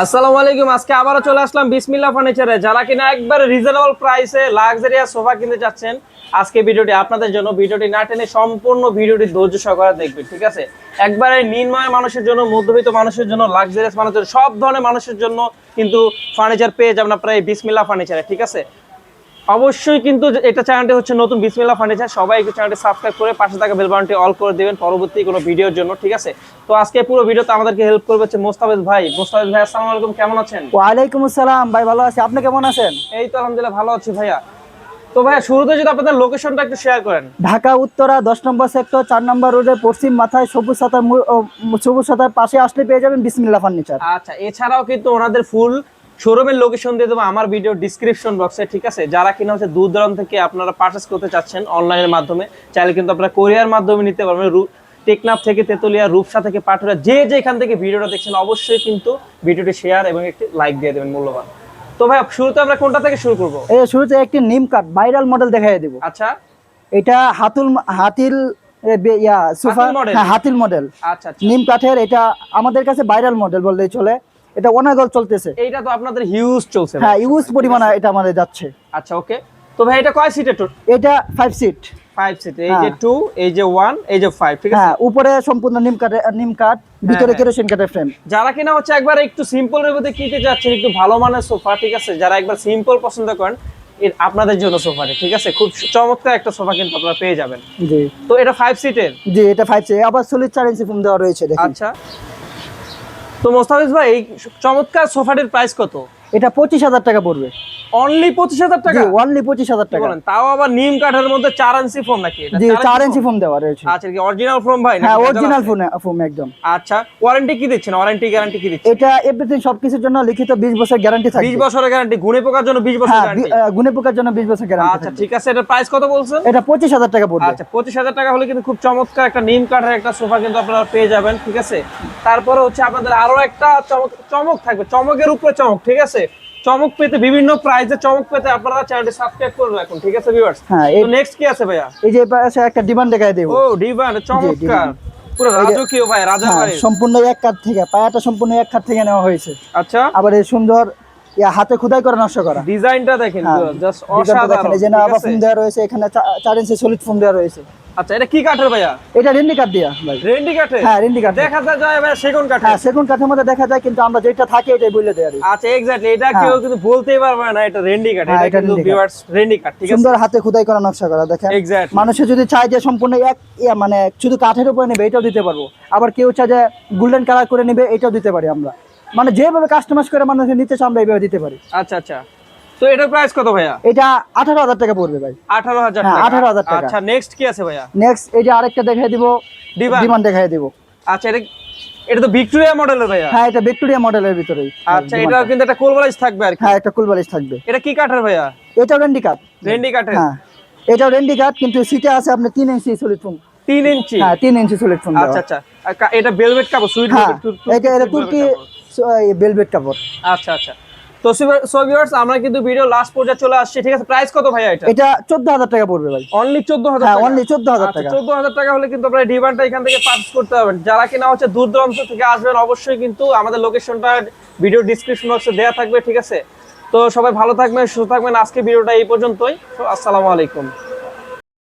আসসালামু আলাইকুম, আজকে আবারও চলে আসলাম বিসমিল্লা ফার্নিচারে। যারা কিনা একবারে রিজনেবল প্রাইসে লাক্সারিয়াস সোফা কিনতে চাচ্ছেন আজকে ভিডিওটি আপনাদের জন্য। ভিডিওটি না টেনে সম্পূর্ণ ভিডিওটি ধৈর্য সহকারে দেখবেন, ঠিক আছে? একবারে নির্ময় মানুষের জন্য, মধ্যবিত্ত মানুষের জন্য লাক্সারিয়াস মানুষের সব ধরনের মানুষের জন্য কিন্তু ফার্নিচার পেয়ে যাবেন প্রায় এই বিসমিল্লা ফার্নিচারে, ঠিক আছে? অবশ্যই কিন্তু এটা চ্যানেলটি হচ্ছে নতুন বিসমিল্লা ফার্নিচার সবাই একটু চ্যানেলটি সাবস্ক্রাইব করে পাশে থাকা বেল বাটনটি অল করে দেবেন পরবর্তী কোনো ভিডিওর জন্য ঠিক আছে? তো আজকে পুরো ভিডিওতে আমাদেরকে হেল্প করবে হচ্ছে মোস্তাফেজ ভাই। মোস্তাফেজ ভাই আসসালামু আলাইকুম কেমন আছেন? ওয়ালাইকুম আসসালাম ভাই ভালো আছি। আপনি কেমন আছেন? এই তো আলহামদুলিল্লাহ ভালো আছি ভাইয়া। তো ভাইয়া শুরুতে যদি আপনাদের লোকেশনটা একটু শেয়ার করেন। ঢাকা উত্তরা দশ নম্বর সেক্টর চার নম্বর রোডের পশ্চিম মাথায় সবুজ সাতার সবুজ সাতার পাশে আসলে পেয়ে যাবেন বিসমিল্লা ফার্নিচার। আচ্ছা এছাড়াও কিন্তু ওনাদের ফুল শোরুমের লোকেশন দিয়ে দেবো আমার ভিডিও ডিসক্রিপশন বক্সে ঠিক আছে? যারা কিনা হচ্ছে দূর দূরান্ত থেকে আপনারা পারচেস করতে চাচ্ছেন অনলাইনের মাধ্যমে চাইলে কিন্তু আপনারা কোরিয়ার মাধ্যমে নিতে পারবেন। টেকনাফ থেকে তেতুলিয়া রূপসা থেকে পাটুরা যে যেখান থেকে ভিডিওটা দেখছেন অবশ্যই কিন্তু ভিডিওটি শেয়ার এবং একটি লাইক দিয়ে দেবেন মূল্যবান। তো ভাই শুরুতে আমরা কোনটা থেকে শুরু করব? এই শুরুতে একটি নিম কাঠ ভাইরাল মডেল দেখাই দেবো। আচ্ছা। এটা হাতুল হাতিল ইয়া হাতিল model? হ্যাঁ মডেল আচ্ছা আচ্ছা। নিম কাঠের এটা আমাদের কাছে ভাইরাল মডেল বললেই চলে। এটা অনাগল চলতেছে। এইটা তো আপনাদের হিউজ চলছে হ্যাঁ ইউজ পরিমাণে এটা আমাদের যাচ্ছে। আচ্ছা ওকে তো ভাই এটা কয় সিটের টোট এটা ফাইভ সিট ফাইভ সিট এই যে হ্যাঁ। টু এই যে ওয়ান এই যে ফাইভ ঠিক আছে? হ্যাঁ উপরে সম্পূর্ণ নিম কাঠের নিম ভিতরে হ্যাঁ। কেরোসিন কাঠের ফ্রেম যারা কিনা হচ্ছে একবার একটু সিম্পল এর মধ্যে কিনতে যাচ্ছেন একটু ভালো মানের সোফা ঠিক আছে? যারা একবার সিম্পল পছন্দ করেন এর আপনাদের জন্য সোফাটি ঠিক আছে? খুব চমৎকার একটা সোফা কিন্তু আপনারা পেয়ে যাবেন। জি। তো এটা ফাইভ সিটের জি এটা ফাইভ সিট আবার সলিড চার ইঞ্চি ফোম দেওয়া রয়েছে দেখুন। আচ্ছা। তো মোস্তাফিজ ভাই এই চমৎকার সোফাটির প্রাইস কত? এটা পঁচিশ হাজার টাকা পড়বে। অনলি পঁচিশ হাজার টাকা? ওয়ানলি পঁচিশ হাজার টাকা। বলেন? তাও আবার নিম কাঠের মধ্যে চার ইঞ্চি ফোম নাকি? জি চার ইঞ্চি ফোম দেওয়া রয়েছে। আচ্ছা কি অরিজিনাল ফোম ভাই হ্যাঁ অরিজিনাল? ফোন ফোম একদম। আচ্ছা ওয়ারেন্টি কি দিচ্ছেন? ওয়ারেন্টি গ্যারান্টি কি দিচ্ছেন? এটা এভরিথিং সবকিছুর জন্য লিখিত বিশ বছর গ্যারান্টি থাকবে। বিশ বছরের গ্যারান্টি গুণে পোকার জন্য বিশ বছর গ্যারান্টি গুণে পোকার জন্য বিশ বছর গ্যারান্টি আচ্ছা ঠিক আছে এটার প্রাইস কত বলছেন? এটা পঁচিশ হাজার টাকা পড়বে। আচ্ছা পঁচিশ হাজার টাকা হলে কিন্তু খুব চমৎকার একটা নিম কাঠের একটা সোফা কিন্তু আপনারা পেয়ে যাবেন ঠিক আছে? তারপরে হচ্ছে আপনাদের আরও একটা চমক চমক থাকবে চমকের উপরে চমক ঠিক আছে? চমক পেতে বিভিন্ন প্রাইজে চমক পেতে আপনারা চ্যানেলটি সাবস্ক্রাইব করে রাখুন ঠিক আছে ভিউয়ার্স হ্যাঁ তো নেক্সট কি আছে ভাইয়া? এই যে পাশে একটা ডিমান্ড দেখাই দেবো। ও ডিভান চমৎকার। পুরো রাজকীয় ভাই রাজা হ্যাঁ বাড়ি সম্পূর্ণ এক কাঠ থেকে পায়াটা সম্পূর্ণ এক কাঠ থেকে নেওয়া হয়েছে। আচ্ছা। আবার এই সুন্দর হাতে খোদাই করে নষ্ট করা। ডিজাইনটা দেখেন হ্যাঁ, জাস্ট দেখেন, অসাধারণ এই যে না আবার আছে? ফোম দেওয়া রয়েছে এখানে চা- চার ইঞ্চি সলিড ফোম দেওয়া রয়েছে। আচ্ছা এটা কি কাঠের ভাইয়া? এটা রেন্ডি কাঠ দিয়া ভাই। রেন্ডি কাঠের হ্যাঁ রেন্ডি কাঠ। দেখা যায় ভাইয়া সেগুন কাঠের হ্যাঁ সেগুন কাঠের মধ্যে দেখা যায় কিন্তু আমরা যেটা থাকে এটাই বলে কি। আচ্ছা এক্স্যাক্টলি এটা হ্যাঁ। কেউ কিন্তু বলতেই পারবে না এটা রেন্ডি কাঠ। হ্যাঁ, এটা কিন্তু ভিউয়ার্স রেন্ডি কাঠ ঠিক আছে? সুন্দর হাতে খোদাই করা নকশা করা দেখেন। মানুষে যদি চায় যে সম্পূর্ণ এক মানে শুধু কাঠের উপরে নেবে এটাও দিতে পারব। আবার কেউ চায় যে গোল্ডেন কালার করে নেবে এটাও দিতে পারি আমরা। মানে যেভাবে কাস্টমাইজ করে মানুষের নিতে চায় আমরা এইভাবে দিতে পারি। আচ্ছা আচ্ছা। তো এটার প্রাইস কত ভাইয়া? এটা আঠারো হাজার টাকা পড়বে ভাই। আঠারো হাজার হ্যাঁ, টাকা। 18,000 টাকা। আচ্ছা নেক্সট কি আছে ভাইয়া? নেক্সট এই যে আরেকটা দেখাই দিব। ডিমান্ড দেখাই দিব। আচ্ছা এটা এটা তো ভিক্টোরিয়া মডেলের ভাইয়া? হ্যাঁ এটা ভিক্টোরিয়া মডেলের ভিতরেই। আচ্ছা এটা কিন্তু একটা কোলবালিশ থাকবে আর হ্যাঁ একটা কুলবালিশ থাকবে। এটা কি কাঠের ভাইয়া? এটাও রেন্ডি কাঠ। রেন্ডি কাঠের? হ্যাঁ এটাও রেন্ডি কাঠ কিন্তু সিটে আছে আপনি তিন ইঞ্চি সলিড ফোম তিন ইঞ্চি হ্যাঁ তিন ইঞ্চি সলিড ফোম আচ্ছা আচ্ছা। এটা বেলভেট কাপড় সুইট হ্যাঁ এটা এটা তুর্কি বেলভেট কাপড়। আচ্ছা আচ্ছা। তো সো ভিউয়ার্স আমরা কিন্তু ভিডিও লাস্ট পর্যায়ে চলে আসছি ঠিক আছে? প্রাইস কত ভাই এটা? এটা চোদ্দ হাজার টাকা পড়বে ভাই। অনলি চোদ্দ হাজার হ্যাঁ অনলি চোদ্দ হাজার টাকা। চোদ্দ হাজার টাকা হলে কিন্তু আপনারা ডিভানটা এখান থেকে পারচেস করতে পারবেন। যারা কিনা হচ্ছে দূর দূরান্ত থেকে আসবেন অবশ্যই কিন্তু আমাদের লোকেশনটা ভিডিও ডেসক্রিপশন বক্সে দেওয়া থাকবে ঠিক আছে? তো সবাই ভালো থাকবেন সুস্থ থাকবেন। আজকে ভিডিওটা এই পর্যন্তই। আসসালামু আলাইকুম।